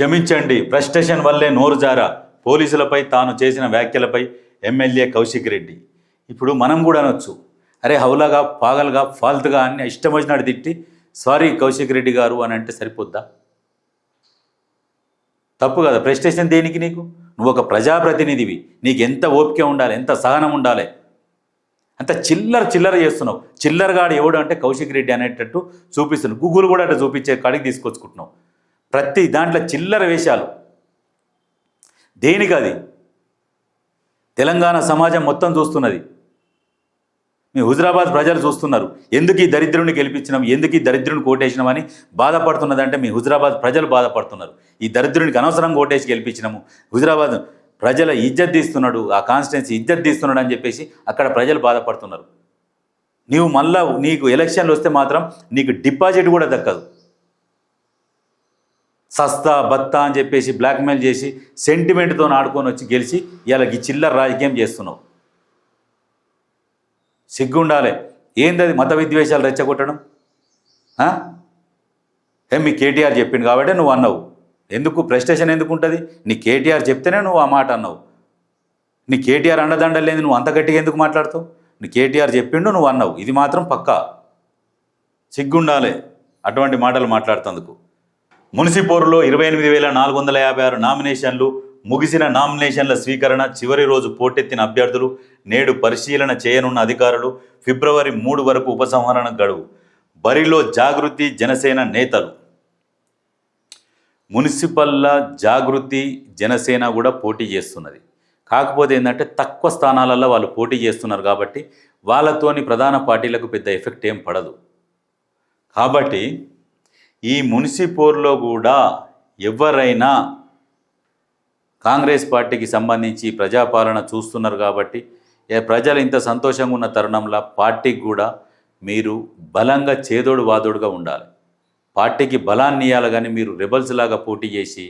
క్షమించండి ఫ్రస్ట్రేషన్ వల్లే నోరు జారా. పోలీసులపై తాను చేసిన వ్యాఖ్యలపై ఎమ్మెల్యే కౌశిక్ రెడ్డి. ఇప్పుడు మనం కూడా అనొచ్చు. అరే హౌలాగా పాగలుగా ఫాల్తుగా అని ఇష్టం వచ్చినాడు తిట్టి సారీ కౌశిక్ రెడ్డి గారు అని అంటే సరిపోద్దా? తప్పు కదా ప్రెస్టేషన్ దేనికి నీకు? నువ్వు ఒక ప్రజాప్రతినిధివి నీకు ఎంత ఓపిక ఉండాలి ఎంత సహనం ఉండాలి? అంత చిల్లర చిల్లర చేస్తున్నావు. చిల్లరగాడు ఎవడు అంటే కౌశిక్ రెడ్డి అనేటట్టు చూపిస్తున్నావు గూగుల్ కూడా అట్లా చూపించే కాడికి తీసుకొచ్చుకుంటున్నావు. ప్రతి దాంట్లో చిల్లర వేషాలు. దేనికి అది? తెలంగాణ సమాజం మొత్తం చూస్తున్నది. మీ హుజరాబాద్ ప్రజలు చూస్తున్నారు. ఎందుకు ఈ దరిద్రుని గెలిపించినాం? ఎందుకు ఈ దరిద్రుని కోటేసినామని బాధపడుతున్నదంటే మీ హుజరాబాద్ ప్రజలు బాధపడుతున్నారు. ఈ దరిద్రునికి అనవసరంగా కోటేసి గెలిపించినాము. హుజరాబాద్ ప్రజల ఇజ్జత్ తీస్తున్నాడు. ఆ కాన్స్టిట్యున్సీ ఇజ్జత్ తీస్తున్నాడు అని చెప్పేసి అక్కడ ప్రజలు బాధపడుతున్నారు. నీవు మళ్ళా నీకు ఎలక్షన్లు వస్తే మాత్రం నీకు డిపాజిట్ కూడా దక్కదు. సస్తా బత్తా అని చెప్పేసి బ్లాక్మెయిల్ చేసి సెంటిమెంట్తో ఆడుకొని వచ్చి గెలిచి ఇలా ఈ చిల్లర రాజకీయం చేస్తున్నావు. సిగ్గుండాలి. ఏంది అది మత విద్వేషాలు రెచ్చగొట్టడం? ఏ ఏం మీ కేటీఆర్ చెప్పింది కాబట్టి నువ్వు అన్నావు. ఎందుకు? ప్రెస్టేషన్ ఎందుకు ఉంటుంది నీ కేటీఆర్ చెప్తేనే నువ్వు ఆ మాట అన్నావు. నీ కేటీఆర్ అండదండ లేదు నువ్వు అంత గట్టిగా ఎందుకు మాట్లాడుతావు? నీ కేటీఆర్ చెప్పిండు నువ్వు అన్నావు. ఇది మాత్రం పక్కా. సిగ్గుండాలి. అటువంటి మాటలు మాట్లాడుతందుకు. మున్సిపోరులో ఇరవై ఎనిమిది వేల నాలుగు వందల యాభై ఆరు నామినేషన్లు ముగిసిన నామినేషన్ల స్వీకరణ చివరి రోజు పోటెత్తిన అభ్యర్థులు నేడు పరిశీలన చేయనున్న అధికారులు ఫిబ్రవరి మూడు వరకు ఉపసంహరణ గడువు. బరిలో జాగృతి జనసేన నేతలు. మున్సిపల్ల జాగృతి జనసేన కూడా పోటీ చేస్తున్నది. కాకపోతే ఏంటంటే తక్కువ స్థానాలలో వాళ్ళు పోటీ చేస్తున్నారు కాబట్టి వాళ్ళతోని ప్రధాన పార్టీలకు పెద్ద ఎఫెక్ట్ ఏం పడదు. కాబట్టి ఈ మున్సిపోర్లో కూడా ఎవరైనా కాంగ్రెస్ పార్టీకి సంబంధించి ప్రజాపాలన చూస్తున్నారు కాబట్టి ఏ ప్రజలు ఇంత సంతోషంగా ఉన్న తరుణంలో పార్టీకి కూడా మీరు బలంగా చేదోడు వాదోడుగా ఉండాలి. పార్టీకి బలాన్ని ఇవ్వాలి కానీ మీరు రెబల్స్ లాగా పోటీ చేసి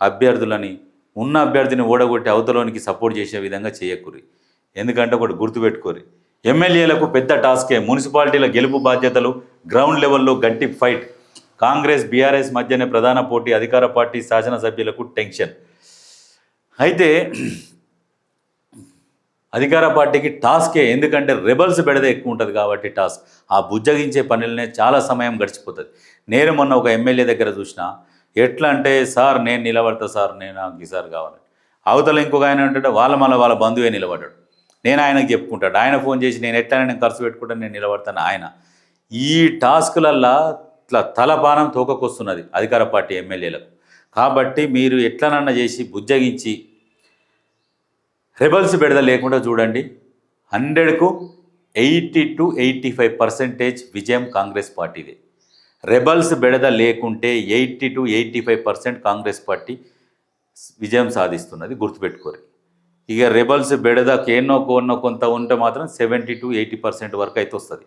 అభ్యర్థులని ఉన్న అభ్యర్థిని ఓడగొట్టి అవతలోనికి సపోర్ట్ చేసే విధంగా చేయకూరి ఎందుకంటే ఒకటి గుర్తుపెట్టుకోరి ఎమ్మెల్యేలకు పెద్ద టాస్కే మున్సిపాలిటీల గెలుపు బాధ్యతలు గ్రౌండ్ లెవెల్లో గట్టి ఫైట్ కాంగ్రెస్ బీఆర్ఎస్ మధ్యనే ప్రధాన పోటీ అధికార పార్టీ శాసనసభ్యులకు టెన్షన్. అయితే అధికార పార్టీకి టాస్కే ఎందుకంటే రెబల్స్ బెడద ఎక్కువ ఉంటుంది కాబట్టి టాస్క్. ఆ బుజ్జగించే పనులనే చాలా సమయం గడిచిపోతుంది. నేను మొన్న ఒక ఎమ్మెల్యే దగ్గర చూసిన ఎట్లా అంటే సార్ నేను నిలబడతా సార్ నేను నాకు ఈసారి కావాలి. అవతల ఇంకొక ఆయన ఏంటంటే వాళ్ళ మళ్ళీ వాళ్ళ బంధువే నిలబడ్డాడు. నేను ఆయనకు చెప్పుకుంటాడు. ఆయన ఫోన్ చేసి నేను ఎట్లా నేను ఖర్చు పెట్టుకుంటాను నేను నిలబడతాను. ఆయన ఈ టాస్కులల్లా ఇట్లా తలపానం తోకకొస్తున్నది అధికార పార్టీ ఎమ్మెల్యేలకు. కాబట్టి మీరు ఎట్లనన్నా చేసి బుజ్జగించి రెబల్స్ బెడద లేకుండా చూడండి. హండ్రెడ్కు eighty two eighty five percentage విజయం కాంగ్రెస్ పార్టీదే. రెబల్స్ బెడద లేకుంటే eighty two eighty five percent Congress party విజయం సాధిస్తున్నది గుర్తుపెట్టుకోరు. ఇక రెబల్స్ బెడదకు ఎన్నో కోన్నో కొంత ఉంటే మాత్రం సెవెంటీ టు ఎయిటీ పర్సెంట్ వరకు అయితే వస్తుంది.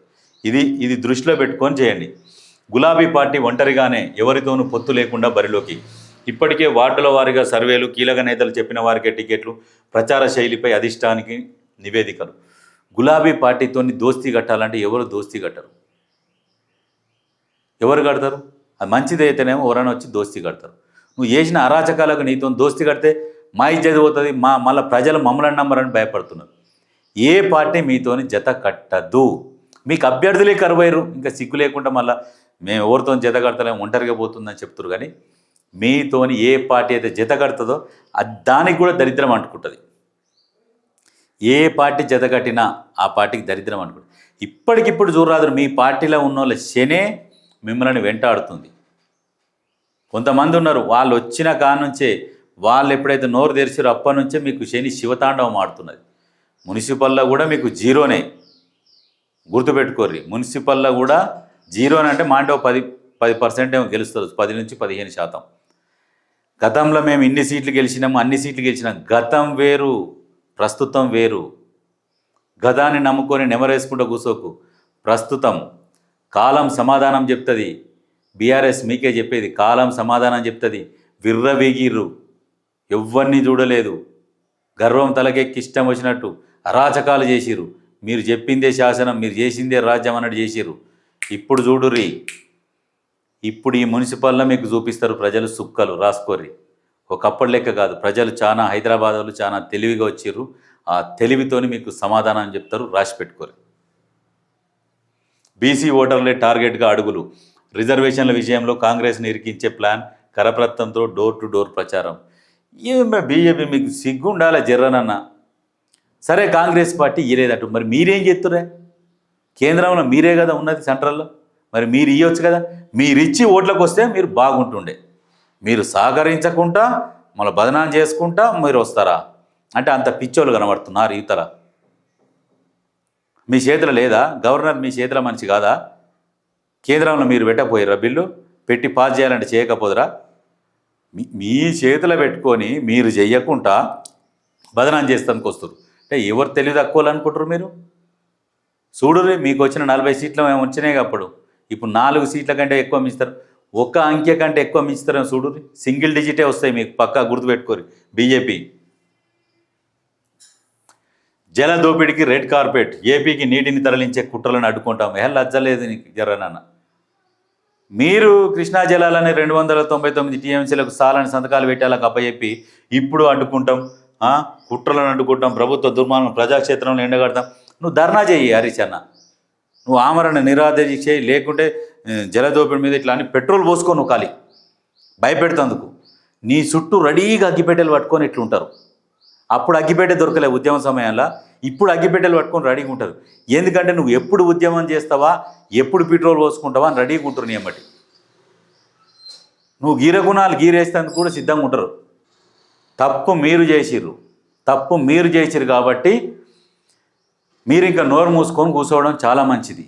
ఇది ఇది దృష్టిలో పెట్టుకొని చేయండి. గులాబీ పార్టీ ఒంటరిగానే ఎవరితోనూ పొత్తు లేకుండా బరిలోకి. ఇప్పటికే వార్డుల వారీగా సర్వేలు కీలక నేతలు చెప్పిన వారికే టికెట్లు ప్రచార శైలిపై అధిష్టానికి నివేదికలు. గులాబీ పార్టీతోని దోస్తీ కట్టాలంటే ఎవరు దోస్తీ కట్టరు? ఎవరు కడతారు? అది మంచిదైతేనేమో ఎవరైనా వచ్చి దోస్తీ కడతారు. నువ్వు చేసిన అరాచకాలకు నీతో దోస్తీ కడితే మా ఇజ్జత పోతుంది మా మళ్ళీ ప్రజలు మమ్మల్ని నమ్మరని భయపడుతున్నారు. ఏ పార్టీ మీతోని జత కట్టద్దు మీకు అభ్యర్థులే కరువైరు ఇంకా సిగ్గు లేకుండా మళ్ళీ మేము ఎవరితో జత కడతలేము ఒంటరిగా పోతుందని చెప్తారు కానీ మీతోని ఏ పార్టీ అయితే జత కడుతుందో అది దానికి కూడా దరిద్రం అంటుకుంటుంది. ఏ పార్టీ జత కట్టినా ఆ పార్టీకి దరిద్రం అనుకుంటుంది ఇప్పటికిప్పుడు చూడరాదు మీ పార్టీలో ఉన్న వాళ్ళ శనే మిమ్మల్ని వెంటాడుతుంది. కొంతమంది ఉన్నారు వాళ్ళు వచ్చిన కానుంచే వాళ్ళు ఎప్పుడైతే నోరు తెరిచారో అప్పటి నుంచే మీకు శని శివతాండవం ఆడుతున్నది మున్సిపల్లో కూడా మీకు జీరోనే. గుర్తుపెట్టుకోర్రి మున్సిపల్లో కూడా జీరోని అంటే మా అంటే పది పది పర్సెంట్ ఏమో గెలుస్తారు. పది నుంచి పదిహేను శాతం. గతంలో మేము ఇన్ని సీట్లు గెలిచినాము అన్ని సీట్లు గెలిచినాం. గతం వేరు ప్రస్తుతం వేరు. గతాన్ని నమ్ముకొని నెమరేసుకుంటూ కూసోకు. ప్రస్తుతం కాలం సమాధానం చెప్తుంది. బీఆర్ఎస్ మీకే చెప్పేది కాలం సమాధానం చెప్తుంది. విర్రవీగిర్రు. ఎవ్వరిని చూడలేదు. గర్వం తలకెక్కి ఇష్టం వచ్చినట్టు అరాచకాలు చేసిరు మీరు చెప్పిందే శాసనం మీరు చేసిందే రాజ్యం అన్నట్టు చేసిరు ఇప్పుడు చూడుర్రి ఇప్పుడు ఈ మున్సిపల్లో మీకు చూపిస్తారు ప్రజలు సుక్కలు రాసుకోర్రి. ఒకప్పటి లెక్క కాదు. ప్రజలు చాలా హైదరాబాద్ వాళ్ళు చాలా తెలివిగా వచ్చిర్రు. ఆ తెలివితోని మీకు సమాధానం చెప్తారు రాసి పెట్టుకోరు. బీసీ ఓటర్లే టార్గెట్గా అడుగులు. రిజర్వేషన్ల విషయంలో కాంగ్రెస్ని ఇరికించే ప్లాన్ కరప్రత్తంతో డోర్ టు డోర్ ప్రచారం. ఏమే బీజేపీ మీకు సిగ్గుండాల జర్రనన్న? సరే కాంగ్రెస్ పార్టీ ఇయ్యలేదట మరి మీరేం చేస్తురే కేంద్రంలో మీరే కదా ఉన్నది సెంట్రల్లో? మరి మీరు ఇవ్వచ్చు కదా? మీరు ఇచ్చి ఓట్లకు వస్తే మీరు బాగుంటుండే. మీరు సహకరించకుండా మళ్ళీ బదనాం చేసుకుంటా మీరు వస్తారా? అంటే అంత పిచ్చోళ్ళు కనబడుతున్నారు ఇతర మీ చేతిలో లేదా? గవర్నర్ మీ చేతిలో మనిషి కాదా? కేంద్రంలో మీరు పెట్టకపోయారా బిల్లు? పెట్టి పాస్ చేయాలంటే చేయకపోదురా? మీ చేతిలో పెట్టుకొని మీరు చెయ్యకుండా బదనాం చేస్తానికి వస్తారు అంటే ఎవరు తెలివి తక్కువ అనుకుంటారు మీరు? చూడుర్రి మీకు వచ్చిన నలభై సీట్లు మేము వచ్చినాయి అప్పుడు. ఇప్పుడు నాలుగు సీట్ల కంటే ఎక్కువ మిస్తారు ఒక్క అంకె కంటే ఎక్కువ మిస్తారేమో చూడుర్రి. సింగిల్ డిజిటే వస్తాయి మీకు పక్కా గుర్తుపెట్టుకోరు బీజేపీ. జల దోపిడీకి రెడ్ కార్పెట్. ఏపీకి నీటిని తరలించే కుట్రలను అడ్డుకుంటాం. ఏ లజ్జలేదు నీకు జరనన్న మీరు కృష్ణా జలాలని రెండు వందల తొంభై తొమ్మిది టీఎంసీలకు సాలని సంతకాలు పెట్టేలాగా అప్పచెప్పి ఇప్పుడు అడ్డుకుంటాం. కుట్రలను అడ్డుకుంటాం. ప్రభుత్వ దుర్మార్గం ప్రజాక్షేత్రంలో ఎండగడతాం. నువ్వు ధర్నా చేయి హరీష్ అన్న నువ్వు ఆమరణ నిరాధ చేయి లేకుంటే జలదోపిడి మీద ఇట్లా అని పెట్రోల్ పోసుకో నువ్వు ఖాళీ భయపెడుతందుకు. నీ చుట్టూ రెడీగా అగ్గిపెట్టెలు పట్టుకొని ఇట్లుంటారు. అప్పుడు అగ్గిపెట్టె దొరకలే ఉద్యమం సమయంలో. ఇప్పుడు అగ్గిపెట్టెలు పట్టుకొని రెడీగా ఉంటారు. ఎందుకంటే నువ్వు ఎప్పుడు ఉద్యమం చేస్తావా ఎప్పుడు పెట్రోల్ పోసుకుంటావా అని రెడీగా ఉంటారు నీ ఎమ్మటి నువ్వు గీరగుణాలు గీరేస్తే కూడా సిద్ధంగా ఉంటారు. తప్పు మీరు చేసిర్రు. తప్పు మీరు చేసిరు కాబట్టి మీరు ఇంకా నోరు మూసుకొని కూర్చోవడం చాలా మంచిది.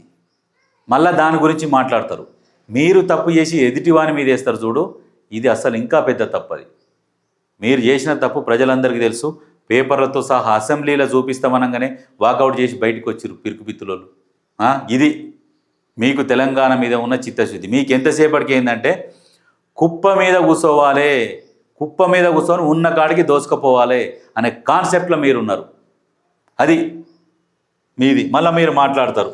మళ్ళీ దాని గురించి మాట్లాడతారు. మీరు తప్పు చేసి ఎదుటివాని మీద వేస్తారు చూడు ఇది అసలు ఇంకా పెద్ద తప్పు అది మీరు చేసిన తప్పు ప్రజలందరికీ తెలుసు. పేపర్లతో సహా అసెంబ్లీలో చూపిస్తామనగానే వాకౌట్ చేసి బయటకు వచ్చారు పిరుకు ఇది మీకు తెలంగాణ మీద ఉన్న చిత్తశుద్ధి. మీకు ఎంతసేపటికి ఏంటంటే కుప్ప మీద కూర్చోవాలి కుప్ప మీద కూర్చొని ఉన్న కాడికి దోసుకుపోవాలి అనే కాన్సెప్ట్లో మీరున్నారు. అది మీది. మళ్ళీ మీరు మాట్లాడతారు.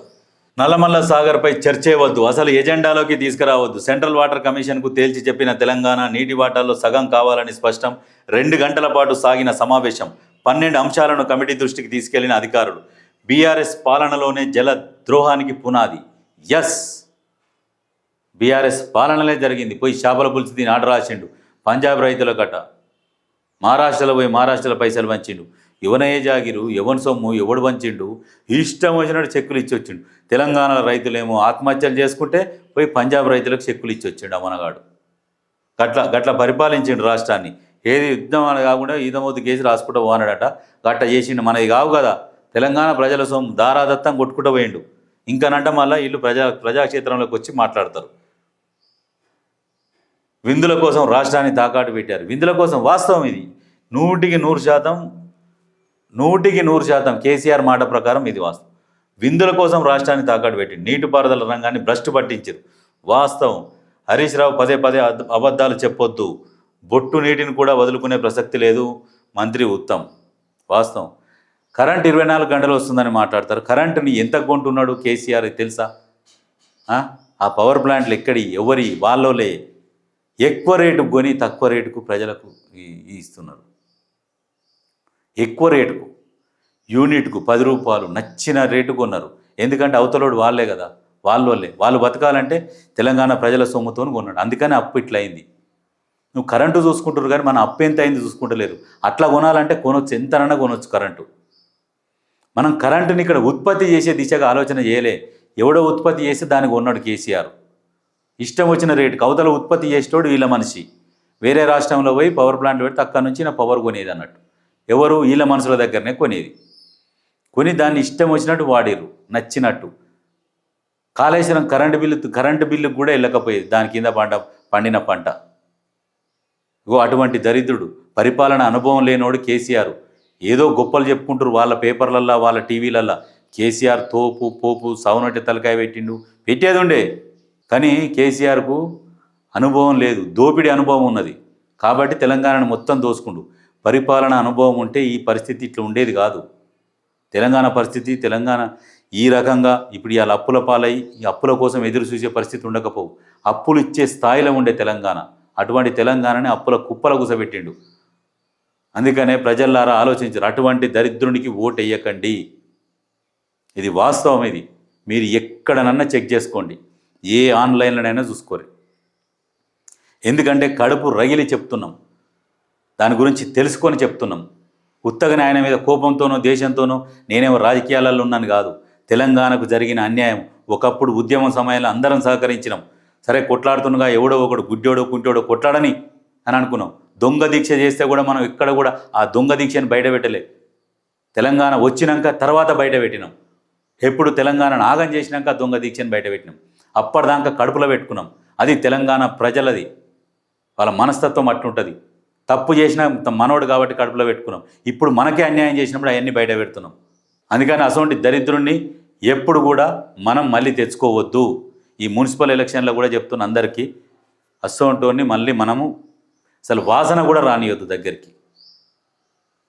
నల్లమల్ల సాగర్పై చర్చే వద్దు. అసలు ఎజెండాలోకి తీసుకురావద్దు. సెంట్రల్ వాటర్ కమిషన్కు తేల్చి చెప్పిన తెలంగాణ నీటి వాటాల్లో సగం కావాలని స్పష్టం. రెండు గంటల పాటు సాగిన సమావేశం. పన్నెండు అంశాలను కమిటీ దృష్టికి తీసుకెళ్ళిన అధికారులు. బీఆర్ఎస్ పాలనలోనే జల ద్రోహానికి పునాది. ఎస్ బీఆర్ఎస్ పాలనలే జరిగింది. పోయి చేపల పులిచి దీని ఆర్డర్ రాసిండు. పంజాబ్ రైతుల కట్ట మహారాష్ట్రలో పోయి మహారాష్ట్రలో పైసలు పంచిండు. ఎవనయ్యే జాగిరు ఎవని సొమ్ము ఎవడు పంచిండు? ఇష్టం వచ్చినట్టు చెక్కులు ఇచ్చి వచ్చిండు తెలంగాణ రైతులేమో ఆత్మహత్యలు చేసుకుంటే పోయి పంజాబ్ రైతులకు చెక్కులు ఇచ్చి వచ్చిండు అమనగాడు. గట్ల గట్ల పరిపాలించిండు రాష్ట్రాన్ని. ఏది యుద్ధం అని కాకుండా ఈదమోతు కేసు రాసుకుంటూ పోనాడట. గట్ట చేసిండు మనది కావు కదా. తెలంగాణ ప్రజల సొమ్ము దారాదత్తం కొట్టుకుంటూ పోయిండు. ఇంకనంట మళ్ళీ వీళ్ళు ప్రజా ప్రజాక్షేత్రంలోకి వచ్చి మాట్లాడతారు. విందుల కోసం రాష్ట్రాన్ని తాకాటు పెట్టారు. విందుల కోసం వాస్తవం ఇది. నూటికి నూరు శాతం నూటికి నూరు శాతం కేసీఆర్ మాట ప్రకారం ఇది వాస్తవం. విందుల కోసం రాష్ట్రాన్ని తాకట్టు పెట్టి నీటిపారుదల రంగాన్ని భ్రష్టు పట్టించారు వాస్తవం. హరీష్ రావు పదే పదే అబద్ధాలు చెప్పొద్దు. బొట్టు నీటిని కూడా వదులుకునే ప్రసక్తి లేదు. మంత్రి ఉత్తమ్. వాస్తవం. కరెంట్ ఇరవై నాలుగు గంటలు వస్తుందని మాట్లాడతారు. కరెంటుని ఎంత కొంటున్నాడు కేసీఆర్ తెలుసా? ఆ? పవర్ ప్లాంట్లు ఎక్కడి? ఎవరి? వాళ్ళోలే. ఎక్కువ రేటుకు కొని తక్కువ రేటుకు ప్రజలకు ఇస్తున్నారు. ఎక్కువ రేటుకు యూనిట్కు పది రూపాయలు నచ్చిన రేటు కొన్నారు. ఎందుకంటే అవతలోడు వాళ్ళే కదా వాళ్ళే వాళ్ళు బతకాలంటే తెలంగాణ ప్రజల సొమ్ముతో కొన్నాడు. అందుకని అప్పు ఇట్లా అయింది నువ్వు కరెంటు చూసుకుంటారు కానీ మన అప్పు ఎంత అయింది చూసుకుంటలేరు. అట్లా కొనాలంటే కొనొచ్చు ఎంతనన్నా కొనొచ్చు కరెంటు. మనం కరెంటుని ఇక్కడ ఉత్పత్తి చేసే దిశగా ఆలోచన చేయలే. ఎవడో ఉత్పత్తి చేస్తే దానికి కొన్నాడు కేసీఆర్. ఇష్టం వచ్చిన రేటు కవతల ఉత్పత్తి చేసేటోడు వీళ్ళ మనిషి. వేరే రాష్ట్రంలో పోయి పవర్ ప్లాంట్ పెడితే అక్కడి నుంచి నా పవర్ కొనేది అన్నట్టు. ఎవరు వీళ్ళ మనుషుల దగ్గరనే కొనేది. కొని దాన్ని ఇష్టం వచ్చినట్టు వాడిరు నచ్చినట్టు. Kaleshwaram current bill current bill కూడా వెళ్ళకపోయేది. దాని కింద పంట పండిన పంట. ఇగో అటువంటి దరిద్రుడు పరిపాలన అనుభవం లేనోడు కేసీఆర్. ఏదో గొప్పలు చెప్పుకుంటారు వాళ్ళ పేపర్లల్లో వాళ్ళ టీవీలల్లో. కేసీఆర్ తోపు పోపు సౌనటి తలకాయ పెట్టిండు. పెట్టేది ఉండే. కానీ కేసీఆర్కు అనుభవం లేదు. దోపిడీ అనుభవం ఉన్నది. కాబట్టి తెలంగాణను మొత్తం దోసుకుండు. పరిపాలన అనుభవం ఉంటే ఈ పరిస్థితి ఇట్లా ఉండేది కాదు. తెలంగాణ పరిస్థితి తెలంగాణ ఈ రకంగా ఇప్పుడు ఇవాళ అప్పుల పాలై ఈ అప్పుల కోసం ఎదురు చూసే పరిస్థితి ఉండకపోవు. అప్పులు ఇచ్చే స్థాయిలో ఉండే తెలంగాణ. అటువంటి తెలంగాణని అప్పుల కుప్పల కూసబెట్టిండు. అందుకనే ప్రజల్లారా ఆలోచించారు అటువంటి దరిద్రునికి ఓటు వేయకండి ఇది వాస్తవం ఇది. మీరు ఎక్కడనన్నా చెక్ చేసుకోండి. ఏ ఆన్లైన్లోనైనా చూసుకోరు. ఎందుకంటే కడుపు రగిలి చెప్తున్నాం. దాని గురించి తెలుసుకొని చెప్తున్నాం. ఉత్తగని ఆయన మీద కోపంతోనో దేశంతోనో నేనేమో రాజకీయాలలో ఉన్నాను కాదు. తెలంగాణకు జరిగిన అన్యాయం ఒకప్పుడు ఉద్యమం సమయంలో అందరం సహకరించినాం. సరే కొట్లాడుతుండగా ఎవడో ఒకడు గుడ్డోడో కుంటోడో కొట్లాడని అని అనుకున్నాం. దొంగ దీక్ష చేస్తే కూడా మనం ఇక్కడ కూడా ఆ దొంగ దీక్షను బయట పెట్టలే. తెలంగాణ వచ్చినాక తర్వాత బయట పెట్టినాం. ఎప్పుడు తెలంగాణను ఆగం చేసినాక దొంగ దీక్షను బయట పెట్టినాం. అప్పటిదాకా కడుపులో పెట్టుకున్నాం. అది తెలంగాణ ప్రజలది. వాళ్ళ మనస్తత్వం అట్లుంటుంది. తప్పు చేసిన మనోడు కాబట్టి కడుపులో పెట్టుకున్నాం. ఇప్పుడు మనకే అన్యాయం చేసినప్పుడు అవన్నీ బయట పెడుతున్నాం. అందుకని అటువంటి దరిద్రుణ్ణి ఎప్పుడు కూడా మనం మళ్ళీ తెచ్చుకోవద్దు. ఈ మున్సిపల్ ఎలక్షన్లో కూడా చెప్తున్న అందరికీ అసోంటోని మళ్ళీ మనము అసలు వాసన కూడా రానియొద్దు దగ్గరికి.